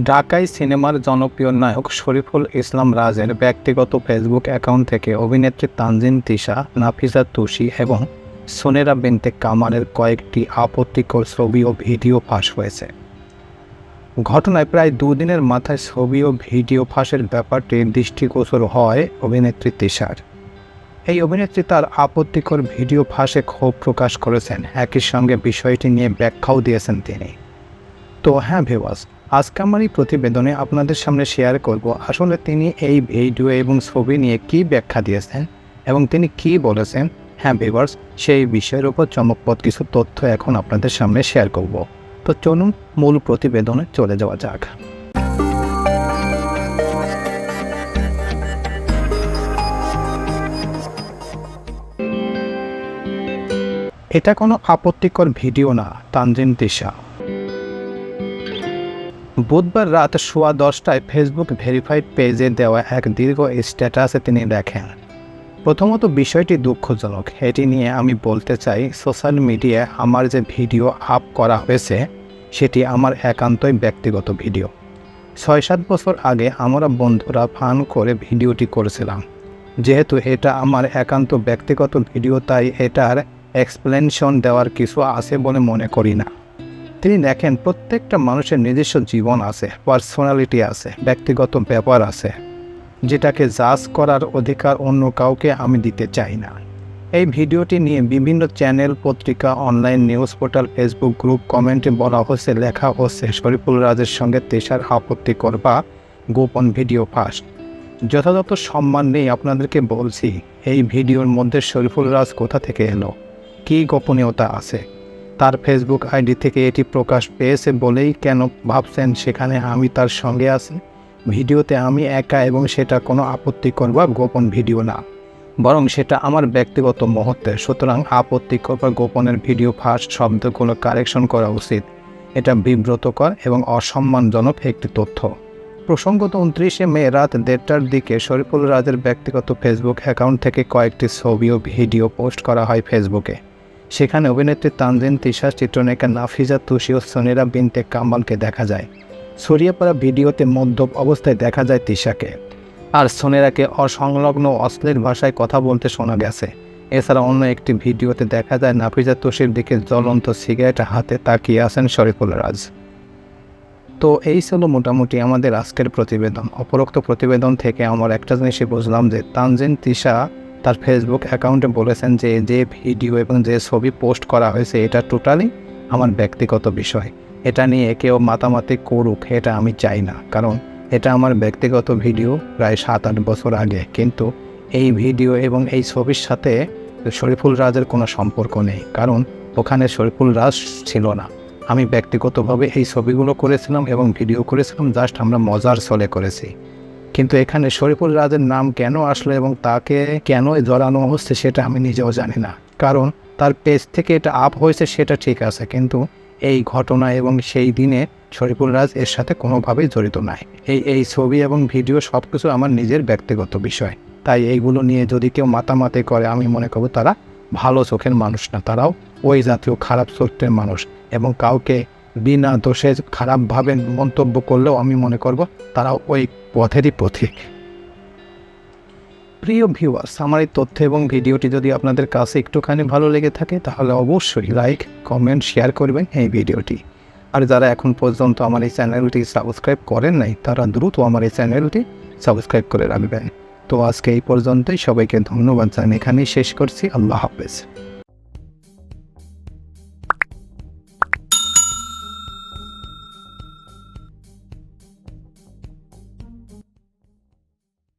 ঢাকাই সিনেমার জনপ্রিয় নায়ক শরীফুল ইসলাম রাজের ব্যক্তিগত ফেসবুক অ্যাকাউন্ট থেকে অভিনেত্রী তানজিন তিশা, নাফিসা তুষি এবং সোনেরা বিনতে কামালের কয়েকটি আপত্তিকর ছবি ও ভিডিও ফাঁস হয়েছে। ঘটনায় প্রায় দুদিনের মাথায় ছবি ও ভিডিও ফাঁসের ব্যাপারটি দৃষ্টিগোচর হয় অভিনেত্রী তিশার। এই অভিনেত্রী তার আপত্তিকর ভিডিও ফাঁসে ক্ষোভ প্রকাশ করেছেন। একই সঙ্গে বিষয়টি নিয়ে ব্যাখ্যাও দিয়েছেন তিনি। তো হ্যাঁ ভেবাস আজকে আমার এই প্রতিবেদনে আপনাদের সামনে শেয়ার করব, আসলে তিনি এই ভিডিও এবং ছবি নিয়ে কি ব্যাখ্যা দিয়েছেন এবং তিনি কি বলেছেন? হ্যাঁ ভিভার্স সেই বিষয়ের উপর চমকপদ কিছু তথ্য এখন আপনাদের সামনে শেয়ার করব। তো চলুন মূল প্রতিবেদনে চলে যাওয়া যাক। এটা কোনো আপত্তিকর ভিডিও না তানজিন তিশা। বুধবার রাত সোয়া দশটায় ফেসবুক ভেরিফাইড পেজে দেওয়া এক দীর্ঘ স্ট্যাটাসে তিনি দেখেন। প্রথমত বিষয়টি দুঃখজনক। এটি নিয়ে আমি বলতে চাই সোশ্যাল মিডিয়ায় আমার যে ভিডিও আপ করা হয়েছে, সেটি আমার একান্তই ব্যক্তিগত ভিডিও ছয় সাত বছর আগে আমরা বন্ধুরা ফান করে ভিডিওটি করেছিলাম। যেহেতু এটা আমার একান্ত ব্যক্তিগত ভিডিও তাই এটার এক্সপ্লেনেশন দেওয়ার কিছু আছে বলে মনে করি না। তিনি দেখেন প্রত্যেকটা মানুষের নিজস্ব জীবন আছে পার্সোনালিটি আছে, ব্যক্তিগত ব্যাপার আছে, যেটাকে জাজ করার অধিকার অন্য কাউকে আমি দিতে চাই না। এই ভিডিওটি নিয়ে বিভিন্ন চ্যানেল পত্রিকা online news portal Facebook group কমেন্টে বলা হচ্ছে লেখা হচ্ছে শরীফুল রাজের সঙ্গে তেষার আপত্তি করবা, গোপন ভিডিও ফাঁস যথাযথ সম্মান নেই আপনাদেরকে বলছি, এই ভিডিওর মধ্যে শরীফুল রাজ কোথা থেকে এলো? কী গোপনীয়তা আছে? তার ফেসবুক আইডি থেকে এটি প্রকাশ পেয়েছে বলেই কেন ভাবছেন সেখানে আমি তার সঙ্গে আছি? ভিডিওতে আমি একা এবং সেটা কোনো আপত্তিকর বা গোপন ভিডিও না। বরং সেটা আমার ব্যক্তিগত মুহূর্তে। সুতরাং আপত্তিকর বা গোপনের ভিডিও ফার্স্ট শব্দগুলো কারেকশন করা উচিত। এটা বিব্রতকর এবং অসম্মানজনক একটি তথ্য। প্রসঙ্গত উনত্রিশে মে রাত দেড়টার দিকে শরীফুল রাজের ব্যক্তিগত ফেসবুক অ্যাকাউন্ট থেকে কয়েকটি ছবি ও ভিডিও পোস্ট করা হয় ফেসবুকে সেখানে অভিনেত্রী তানজিন তিশা চিত্রনায়িকা নাফিজা, তুষি ও সোনেরা বিনতে কামালকে দেখা যায়। ছড়িয়ে পড়া ভিডিওতে মদ্যপ অবস্থায় দেখা যায় তিশাকে আর সোনেরাকে অসংলগ্ন অশ্লীল ভাষায় কথা বলতে শোনা গেছে। এছাড়া অন্য একটি ভিডিওতে দেখা যায় নাফিজা, তুষির দিকে জ্বলন্ত সিগারেট হাতে তাকিয়ে আছেন শরীফুল রাজ। তো এই ছিল মোটামুটি আমাদের আজকের প্রতিবেদন। অপরোক্ত প্রতিবেদন থেকে আমার একটা জিনিসই বুঝলাম যে তানজিন তিশা তার ফেসবুক অ্যাকাউন্টে বলেছেন যে যে ভিডিও এবং যে ছবি পোস্ট করা হয়েছে, এটা টোটালি আমার ব্যক্তিগত বিষয়। এটা নিয়ে কেউ মাতামাতি করুক, এটা আমি চাই না। কারণ এটা আমার ব্যক্তিগত ভিডিও প্রায় সাত আট বছর আগে। কিন্তু এই ভিডিও এবং এই ছবির সাথে শরীফুল রাজের কোনো সম্পর্ক নেই। কারণ ওখানে শরীফুল রাজ ছিল না। আমি ব্যক্তিগতভাবে এই ছবিগুলো করেছিলাম এবং ভিডিও করেছিলাম জাস্ট আমরা মজার চলে করেছি। কিন্তু এখানে শরীফুল রাজের নাম কেন আসলো এবং তাকে কেন জড়ানো হচ্ছে সেটা আমি নিজেও জানি না। কারণ তার পেজ থেকে এটা আপ হয়েছে সেটা ঠিক আছে, কিন্তু এই ঘটনা এবং সেই দিনে শরীফুল রাজ এর সাথে কোনোভাবেই জড়িত নাই। এই এই ছবি এবং ভিডিও সব কিছু আমার নিজের ব্যক্তিগত বিষয়। তাই এইগুলো নিয়ে যদি কেউ মাতামাতি করে, আমি মনে করব তারা ভালো চোখের মানুষ না। তারাও ওই জাতীয় খারাপ চরিত্রের মানুষ এবং কাউকে বিনা দোষে খারাপভাবে মন্তব্য করলেও আমি মনে করব তারা ওই পথেরই পথিক প্রিয় ভিউয়ার্স আমার এই তথ্য এবং ভিডিওটি যদি আপনাদের কাছে একটুখানি ভালো লেগে থাকে, তাহলে অবশ্যই লাইক কমেন্ট শেয়ার করবেন এই ভিডিওটি। আর যারা এখন পর্যন্ত আমার এই চ্যানেলটি সাবস্ক্রাইব করেন নাই, তারা দ্রুত আমার এই চ্যানেলটি সাবস্ক্রাইব করে রাখবেন। তো আজকে এই পর্যন্তই, সবাইকে ধন্যবাদ জানাই এখানেই শেষ করছি। আল্লাহ হাফেজ।